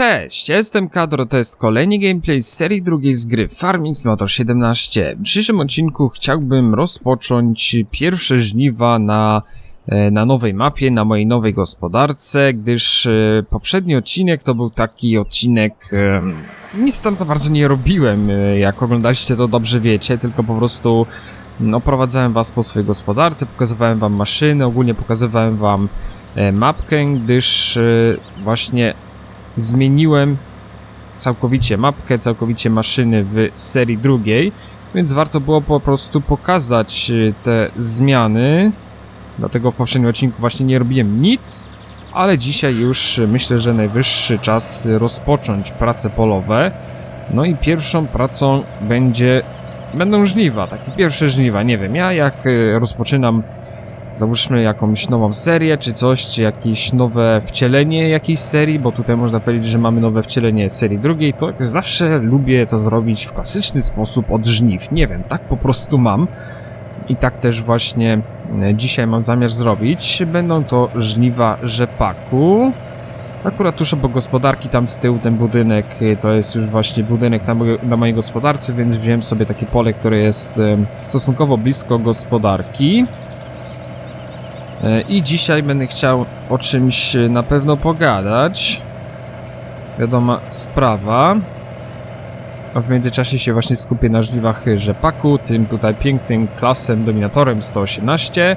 Cześć, jestem Kadro, to jest kolejny gameplay z serii drugiej z gry Farming Simulator 17. W dzisiejszym odcinku chciałbym rozpocząć pierwsze żniwa na, e, na nowej mapie, na mojej nowej gospodarce, gdyż e, poprzedni odcinek to był taki odcinek... Nic tam za bardzo nie robiłem, e, jak oglądaliście to dobrze wiecie, tylko po prostu mm, oprowadzałem was po swojej gospodarce, pokazywałem wam maszyny, ogólnie pokazywałem wam mapkę, gdyż właśnie zmieniłem całkowicie mapkę, całkowicie maszyny w serii drugiej, więc warto było po prostu pokazać y, te zmiany. Dlatego w poprzednim odcinku właśnie nie robiłem nic, ale dzisiaj już myślę, że najwyższy czas rozpocząć prace polowe. No i pierwszą pracą będzie będą żniwa, takie pierwsze żniwa, nie wiem, ja jak y, rozpoczynam załóżmy jakąś nową serię, czy coś, czy jakieś nowe wcielenie jakiejś serii, bo tutaj można powiedzieć, że mamy nowe wcielenie serii drugiej, to zawsze lubię to zrobić w klasyczny sposób od żniw. Nie wiem, tak po prostu mam. I tak też właśnie e, dzisiaj mam zamiar zrobić. Będą to żniwa rzepaku. Akurat tuż obok gospodarki, tam z tyłu ten budynek, e, to jest już właśnie budynek na, mojej- na mojej gospodarce, więc wziąłem sobie takie pole, które jest e, stosunkowo blisko gospodarki. E, I dzisiaj będę chciał o czymś na pewno pogadać. Wiadoma sprawa. A w międzyczasie się właśnie skupię na żniwach rzepaku, tym tutaj pięknym klasem dominatorem 118.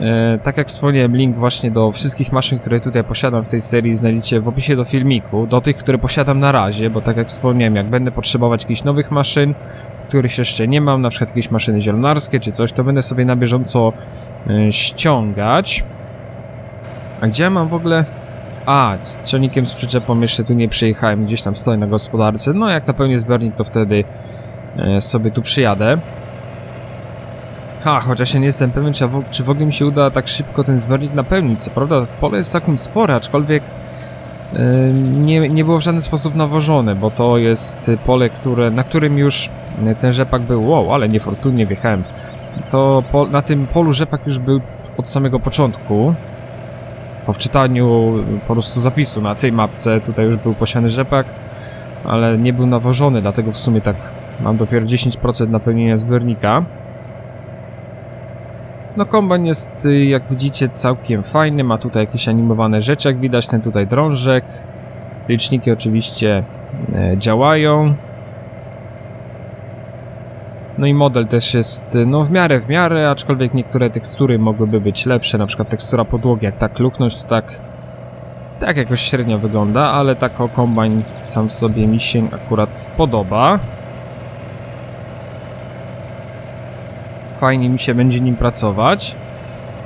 E, tak jak wspomniałem, link właśnie do wszystkich maszyn, które tutaj posiadam w tej serii znajdziecie w opisie do filmiku. Do tych, które posiadam na razie, bo tak jak wspomniałem, jak będę potrzebować jakichś nowych maszyn, których jeszcze nie mam, na przykład jakieś maszyny zielonarskie czy coś, to będę sobie na bieżąco y, ściągać. A gdzie ja mam w ogóle... A, ciągnikiem z przyczepą jeszcze tu nie przyjechałem, gdzieś tam stoję na gospodarce. No jak napełnię zbiornik, to wtedy y, sobie tu przyjadę. Ha, chociaż ja nie jestem pewien, czy, czy w ogóle mi się uda tak szybko ten zbiornik napełnić. Co prawda pole jest całkiem spore, aczkolwiek y, nie, nie było w żaden sposób nawożone, bo to jest pole, które, na którym już ten rzepak był. Wow, ale niefortunnie wjechałem to po, na tym polu rzepak już był od samego początku. Po wczytaniu po prostu zapisu na tej mapce tutaj już był posiany rzepak, ale nie był nawożony, dlatego w sumie tak mam dopiero 10% napełnienia zbiornika. No kombajn jest, y, jak widzicie, całkiem fajny, ma tutaj jakieś animowane rzeczy, jak widać ten tutaj drążek. Liczniki oczywiście e, działają. No i model też jest, y, no w miarę, w miarę, aczkolwiek niektóre tekstury mogłyby być lepsze, na przykład tekstura podłogi, jak tak luknąć, to tak, tak jakoś średnio wygląda, ale tak o kombajn sam sobie mi się akurat podoba. Fajnie mi się będzie nim pracować.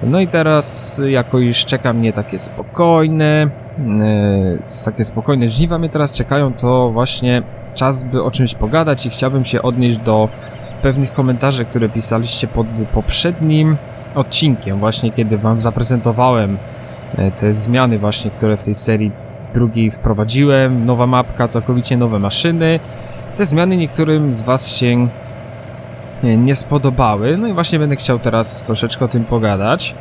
No i teraz, jako iż czeka mnie takie spokojne, yy, takie spokojne żniwa mnie teraz czekają, to właśnie czas by o czymś pogadać i chciałbym się odnieść do pewnych komentarzy, które pisaliście pod poprzednim odcinkiem, właśnie kiedy wam zaprezentowałem e, te zmiany właśnie, które w tej serii drugiej wprowadziłem, nowa mapka, całkowicie nowe maszyny. Te zmiany niektórym z was się e, nie spodobały, no i właśnie będę chciał teraz troszeczkę o tym pogadać.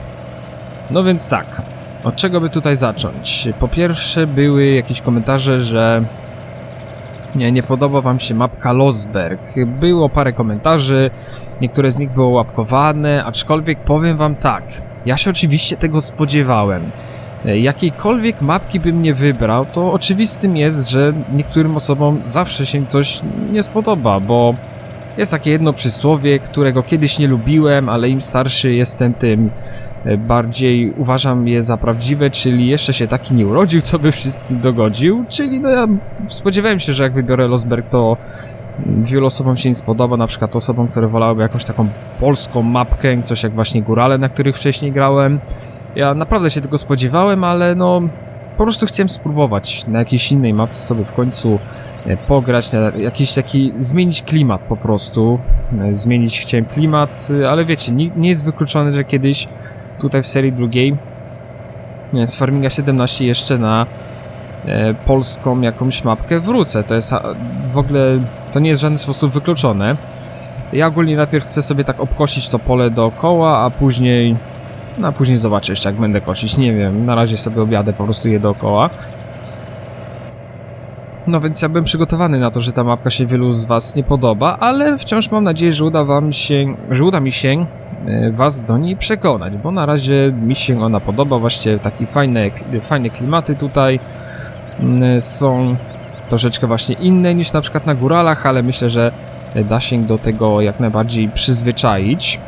No więc tak, od czego by tutaj zacząć? Po pierwsze były jakieś komentarze, że nie, nie podoba wam się mapka Losberg. Było parę komentarzy, niektóre z nich było łapkowane, aczkolwiek powiem wam tak, ja się oczywiście tego spodziewałem. E, Jakiejkolwiek mapki bym nie wybrał, to oczywistym jest, że niektórym osobom zawsze się coś nie spodoba, bo jest takie jedno przysłowie, którego kiedyś nie lubiłem, ale im starszy jestem, tym bardziej uważam je za prawdziwe, czyli jeszcze się taki nie urodził, co by wszystkim dogodził, czyli no ja spodziewałem się, że jak wybiorę Losberg, to mm, wielu osobom się nie spodoba, na przykład osobom, które wolałyby jakąś taką polską mapkę, coś jak właśnie Górale, na których wcześniej grałem. Ja naprawdę się tego spodziewałem, ale no po prostu chciałem spróbować na jakiejś innej mapce sobie w końcu e, pograć, na jakiś taki, zmienić klimat po prostu. E, Zmienić chciałem klimat, e, ale wiecie, nie, nie jest wykluczone, że kiedyś tutaj w serii drugiej z Farminga 17 jeszcze na e, polską jakąś mapkę wrócę. To jest w ogóle, to nie jest w żaden sposób wykluczone. Ja ogólnie najpierw chcę sobie tak obkosić to pole dookoła, a później, no a później zobaczę jeszcze jak będę kosić, nie wiem, na razie sobie objadę po prostu je dookoła. No więc ja byłem przygotowany na to, że ta mapka się wielu z was nie podoba, ale wciąż mam nadzieję, że uda wam się, że uda mi się was do niej przekonać, bo na razie mi się ona podoba, właśnie takie fajne, fajne klimaty tutaj mm, są troszeczkę właśnie inne niż na przykład na góralach, ale myślę, że da się do tego jak najbardziej przyzwyczaić.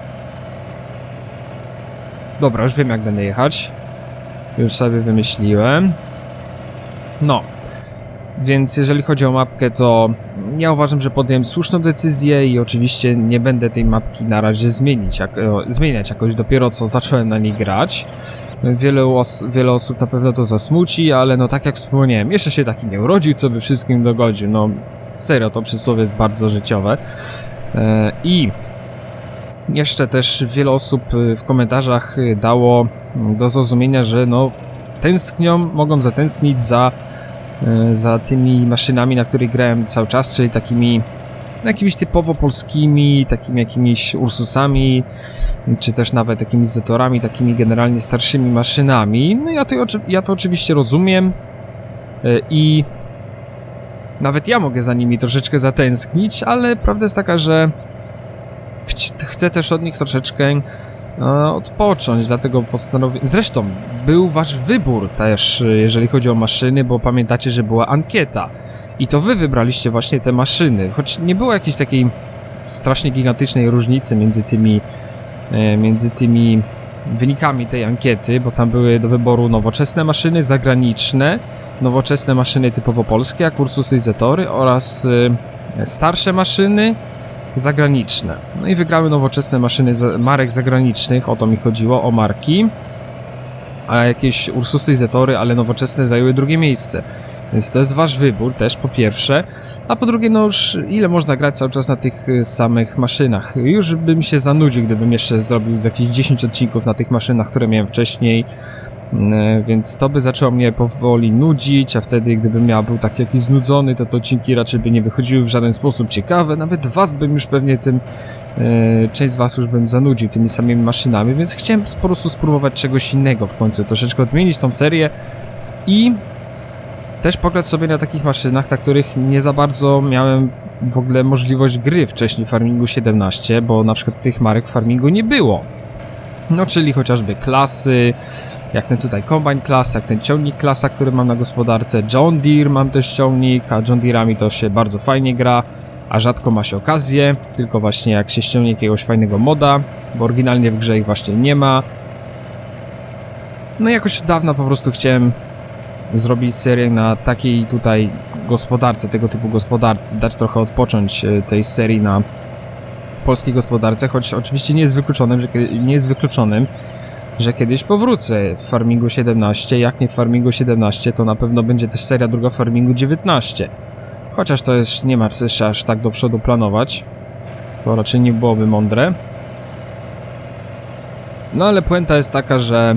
Dobra, już wiem jak będę jechać. Już sobie wymyśliłem. No. Więc jeżeli chodzi o mapkę, to ja uważam, że podjąłem słuszną decyzję i oczywiście nie będę tej mapki na razie zmienić, jak, e, zmieniać jakoś dopiero co zacząłem na niej grać. Wiele, os wiele osób na pewno to zasmuci, ale no tak jak wspomniałem, jeszcze się taki nie urodził, co by wszystkim dogodził. No serio, to przysłowie jest bardzo życiowe. E, I jeszcze też wiele osób y, w komentarzach y, dało do zrozumienia, że no tęsknią, mogą zatęsknić za, za tymi maszynami, na których grałem cały czas, czyli takimi jakimiś typowo polskimi, takimi jakimiś Ursusami, czy też nawet jakimiś Zetorami, takimi generalnie starszymi maszynami. No ja to, ja to oczywiście rozumiem i nawet ja mogę za nimi troszeczkę zatęsknić, ale prawda jest taka, że chcę też od nich troszeczkę e, odpocząć, dlatego postanowiłem... Zresztą, był wasz wybór też, jeżeli chodzi o maszyny, bo pamiętacie, że była ankieta. I to wy wybraliście właśnie te maszyny, choć nie było jakiejś takiej strasznie gigantycznej różnicy między tymi, e, między tymi wynikami tej ankiety, bo tam były do wyboru nowoczesne maszyny, zagraniczne, nowoczesne maszyny typowo polskie, jak Ursusy i Zetory oraz e, starsze maszyny, zagraniczne. No i wygrały nowoczesne maszyny marek zagranicznych, o to mi chodziło, o marki. A jakieś Ursusy i Zetory, ale nowoczesne zajęły drugie miejsce. Więc to jest wasz wybór też, po pierwsze. A po drugie, no już ile można grać cały czas na tych y, samych maszynach? Już bym się zanudził, gdybym jeszcze zrobił z jakieś 10 odcinków na tych maszynach, które miałem wcześniej. E, więc to by zaczęło mnie powoli nudzić, a wtedy gdybym ja był taki jakiś znudzony, to te odcinki raczej by nie wychodziły w żaden sposób ciekawe, nawet was bym już pewnie tym, e, część z was już bym zanudził tymi samymi maszynami, więc chciałem po prostu spróbować czegoś innego w końcu, troszeczkę odmienić tą serię i też pograć sobie na takich maszynach, na których nie za bardzo miałem w ogóle możliwość gry wcześniej w Farmingu 17, bo na przykład tych marek w Farmingu nie było. No, czyli chociażby klasy, jak ten tutaj Combine Class, jak ten ciągnik klasa, który mam na gospodarce, John Deere mam też ciągnik, a John Deere'ami to się bardzo fajnie gra, a rzadko ma się okazję, tylko właśnie jak się ściągnie jakiegoś fajnego moda, bo oryginalnie w grze ich właśnie nie ma. No jakoś od dawna po prostu chciałem zrobić serię na takiej tutaj gospodarce, tego typu gospodarce, dać trochę odpocząć e, tej serii na polskiej gospodarce, choć oczywiście nie jest wykluczonym, że nie jest wykluczonym, że kiedyś powrócę w Farmingu 17. Jak nie w Farmingu 17, to na pewno będzie też seria druga Farmingu 19. Chociaż to jest, nie ma jeszcze aż tak do przodu planować. To raczej nie byłoby mądre. No ale puenta jest taka, że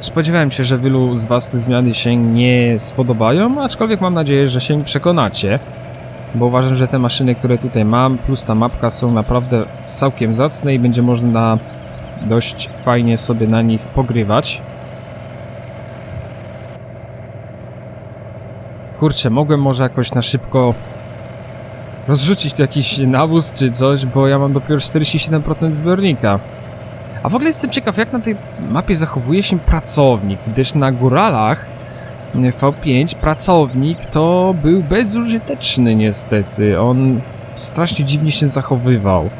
spodziewałem się, że wielu z was te zmiany się nie spodobają, aczkolwiek mam nadzieję, że się przekonacie. Bo uważam, że te maszyny, które tutaj mam, plus ta mapka są naprawdę całkiem zacne i będzie można dość fajnie sobie na nich pogrywać. Kurczę, mogłem może jakoś na szybko rozrzucić tu jakiś nawóz czy coś, bo ja mam dopiero 47% zbiornika. A w ogóle jestem ciekaw, jak na tej mapie zachowuje się pracownik, gdyż na góralach V5 pracownik to był bezużyteczny niestety. On strasznie dziwnie się zachowywał.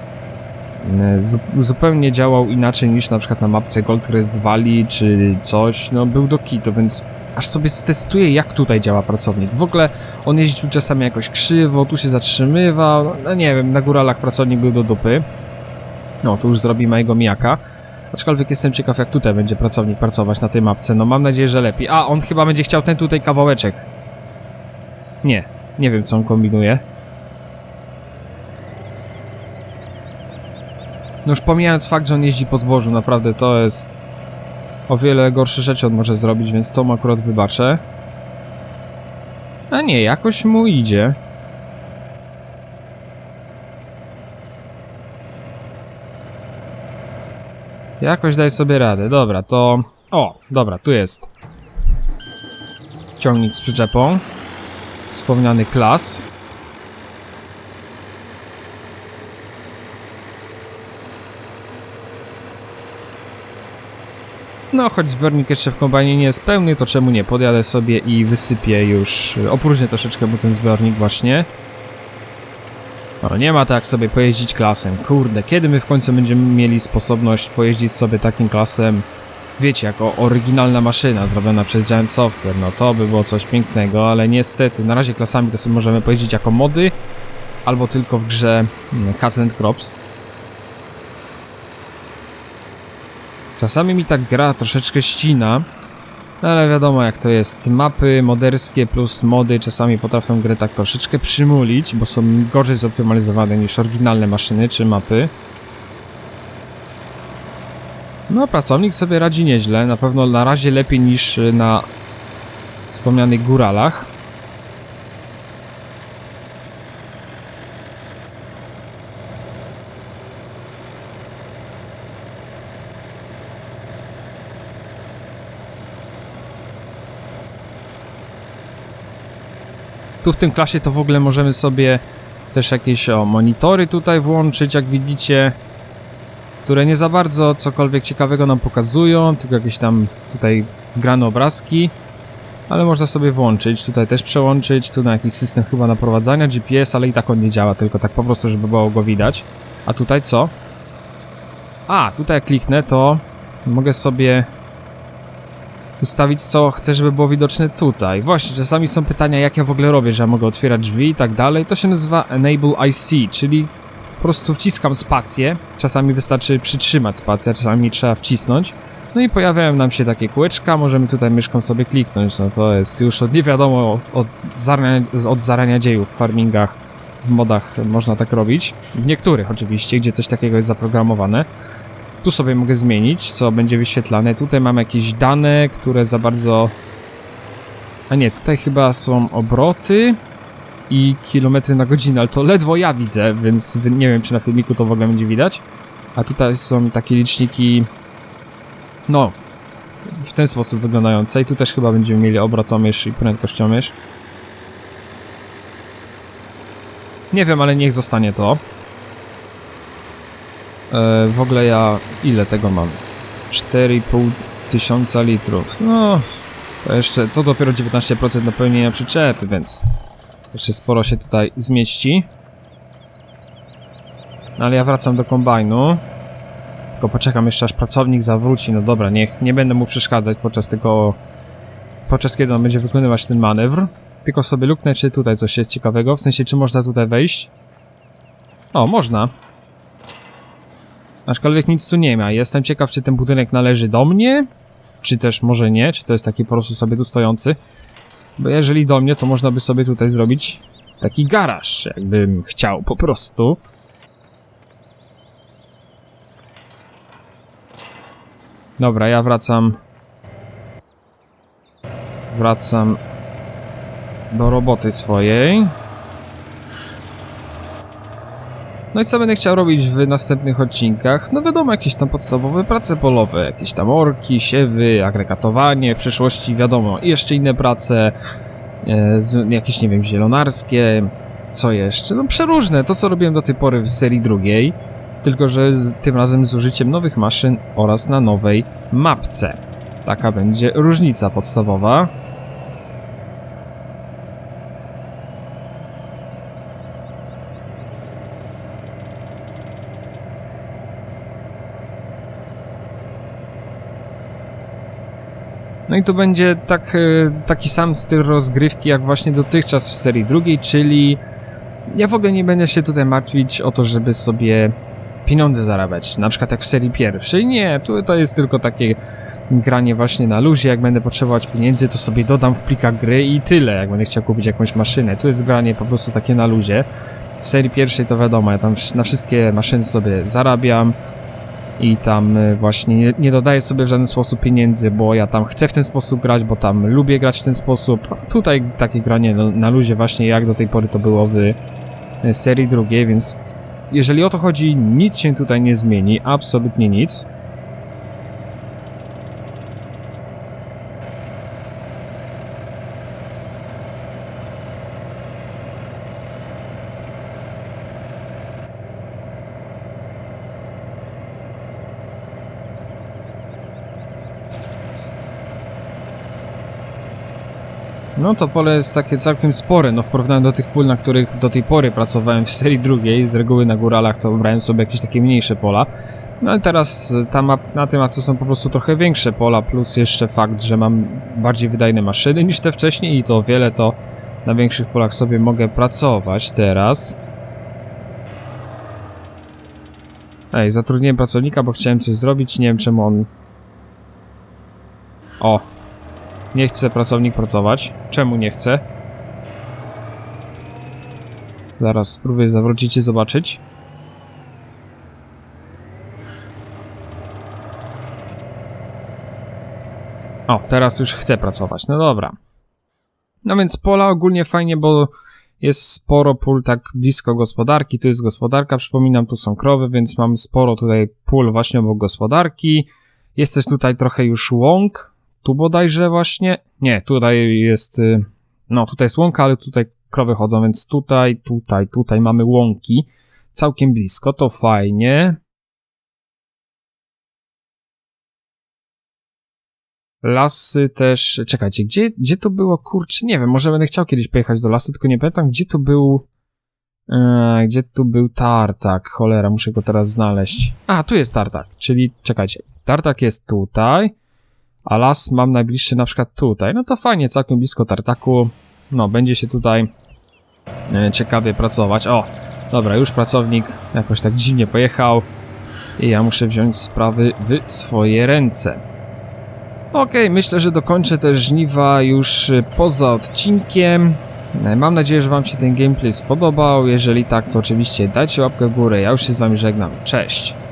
E, zupełnie działał inaczej niż na przykład na mapce Goldcrest Valley czy coś, no był do kitu, więc aż sobie stestuję jak tutaj działa pracownik. W ogóle on jeździł czasami jakoś krzywo, tu się zatrzymywał, no nie wiem, na góralach pracownik był do dupy. No, tu już zrobi mojego miaka. Aczkolwiek jestem ciekaw jak tutaj będzie pracownik pracować na tej mapce, no mam nadzieję, że lepiej. A, on chyba będzie chciał ten tutaj kawałeczek. Nie, nie wiem co on kombinuje. No już pomijając fakt, że on jeździ po zbożu, naprawdę to jest... O wiele gorsze rzeczy on może zrobić, więc to mu akurat wybaczę. A nie, jakoś mu idzie. Jakoś daj sobie radę. Dobra, to... O, dobra, tu jest. Ciągnik z przyczepą. wspomniany klas. No, choć zbiornik jeszcze w kombajnie nie jest pełny, to czemu nie? Podjadę sobie i wysypię już, opróżnię troszeczkę mu ten zbiornik właśnie. No, nie ma tak sobie pojeździć klasem. Kurde, kiedy my w końcu będziemy mieli sposobność pojeździć sobie takim klasem, wiecie, jako oryginalna maszyna zrobiona przez Giant Software, no to by było coś pięknego, ale niestety, na razie klasami to sobie możemy pojeździć jako mody, albo tylko w grze mm, Catland Crops. Czasami mi tak gra troszeczkę ścina, no ale wiadomo jak to jest. Mapy moderskie plus mody czasami potrafią grę tak troszeczkę przymulić, bo są gorzej zoptymalizowane niż oryginalne maszyny czy mapy. No, pracownik sobie radzi nieźle, na pewno na razie lepiej niż na wspomnianych góralach. Tu w tym klasie to w ogóle możemy sobie też jakieś o, monitory tutaj włączyć, jak widzicie, które nie za bardzo cokolwiek ciekawego nam pokazują, tylko jakieś tam tutaj wgrane obrazki, ale można sobie włączyć, tutaj też przełączyć, tu na jakiś system chyba naprowadzania GPS, ale i tak on nie działa, tylko tak po prostu, żeby było go widać. A tutaj co? A, tutaj jak kliknę, to mogę sobie ustawić co chcę, żeby było widoczne tutaj. Właśnie, czasami są pytania, jak ja w ogóle robię, że ja mogę otwierać drzwi i tak dalej. To się nazywa Enable IC, czyli po prostu wciskam spację. Czasami wystarczy przytrzymać spację, czasami trzeba wcisnąć. No i pojawiają nam się takie kółeczka, możemy tutaj myszką sobie kliknąć. No to jest już od nie wiadomo od zarania, od zarania dziejów w farmingach, w modach można tak robić. W niektórych oczywiście, gdzie coś takiego jest zaprogramowane. Tu sobie mogę zmienić, co będzie wyświetlane. Tutaj mam jakieś dane, które za bardzo... A nie, tutaj chyba są obroty i kilometry na godzinę, ale to ledwo ja widzę, więc nie wiem, czy na filmiku to w ogóle będzie widać. A tutaj są takie liczniki... No, w ten sposób wyglądające. I tu też chyba będziemy mieli obrotomierz i prędkościomierz. Nie wiem, ale niech zostanie to. E, w ogóle ja ile tego mam? 4,5 tysiąca litrów. No, to jeszcze, to dopiero 19% napełnienia przyczepy, więc jeszcze sporo się tutaj zmieści. No ale ja wracam do kombajnu. Tylko poczekam jeszcze aż pracownik zawróci. No dobra, niech nie będę mu przeszkadzać podczas tego... Podczas kiedy on będzie wykonywać ten manewr. Tylko sobie luknę, czy tutaj coś jest ciekawego. W sensie, czy można tutaj wejść. O, można. Aczkolwiek nic tu nie ma. Jestem ciekaw, czy ten budynek należy do mnie, czy też może nie, czy to jest taki po prostu sobie tu stojący. Bo jeżeli do mnie, to można by sobie tutaj zrobić taki garaż, jakbym chciał po prostu. Dobra, ja wracam. Wracam do roboty swojej. No i co będę chciał robić w następnych odcinkach? No wiadomo, jakieś tam podstawowe prace polowe, jakieś tam orki, siewy, agregatowanie, w przyszłości wiadomo, jeszcze inne prace, e, jakieś, nie wiem, zielonarskie, co jeszcze? No przeróżne, to co robiłem do tej pory w serii drugiej, tylko że z, tym razem z użyciem nowych maszyn oraz na nowej mapce. Taka będzie różnica podstawowa. No i to będzie tak, e, taki sam styl rozgrywki jak właśnie dotychczas w serii drugiej, czyli ja w ogóle nie będę się tutaj martwić o to, żeby sobie pieniądze zarabiać, na przykład jak w serii pierwszej. Nie, to jest tylko takie granie właśnie na luzie, jak będę potrzebować pieniędzy, to sobie dodam w plikach gry i tyle, jak będę chciał kupić jakąś maszynę. Tu jest granie po prostu takie na luzie. W serii pierwszej to wiadomo, ja tam na wszystkie maszyny sobie zarabiam, i tam y, właśnie nie, nie dodaję sobie w żaden sposób pieniędzy, bo ja tam chcę w ten sposób grać, bo tam lubię grać w ten sposób. A tutaj takie granie na, na luzie właśnie jak do tej pory to było w y, serii drugiej, więc jeżeli o to chodzi, nic się tutaj nie zmieni, absolutnie nic. No to pole jest takie całkiem spore, no w porównaniu do tych pól, na których do tej pory pracowałem w serii drugiej, z reguły na góralach to brałem sobie jakieś takie mniejsze pola. No ale teraz y, ta map, na tym to są po prostu trochę większe pola, plus jeszcze fakt, że mam bardziej wydajne maszyny niż te wcześniej i to o wiele to na większych polach sobie mogę pracować teraz. Ej, zatrudniłem pracownika, bo chciałem coś zrobić, nie wiem czemu on... O, nie chce pracownik pracować. Czemu nie chce? Zaraz spróbuję zawrócić i zobaczyć. O, teraz już chce pracować. No dobra. No więc pola ogólnie fajnie, bo jest sporo pól tak blisko gospodarki. Tu jest gospodarka, przypominam, tu są krowy, więc mam sporo tutaj pól właśnie obok gospodarki. Jest też tutaj trochę już łąk, tu bodajże właśnie. Nie, tutaj jest. y, No, tutaj jest łąka, ale tutaj krowy chodzą, więc tutaj, tutaj, tutaj mamy łąki. Całkiem blisko, to fajnie. Lasy też. Czekajcie, gdzie, gdzie to było? Kurczę, nie wiem, może będę chciał kiedyś pojechać do lasu, tylko nie pamiętam, gdzie to był. E, gdzie tu był tartak? Cholera, muszę go teraz znaleźć. A, tu jest tartak, czyli czekajcie. Tartak jest tutaj. A las mam najbliższy na przykład tutaj. No to fajnie, całkiem blisko tartaku. No, będzie się tutaj e, ciekawie pracować. O, dobra, już pracownik jakoś tak dziwnie pojechał. I ja muszę wziąć sprawy w swoje ręce. Okej, myślę, że dokończę te żniwa już e, poza odcinkiem. E, Mam nadzieję, że Wam się ten gameplay spodobał. Jeżeli tak, to oczywiście dajcie łapkę w górę. Ja już się z Wami żegnam. Cześć!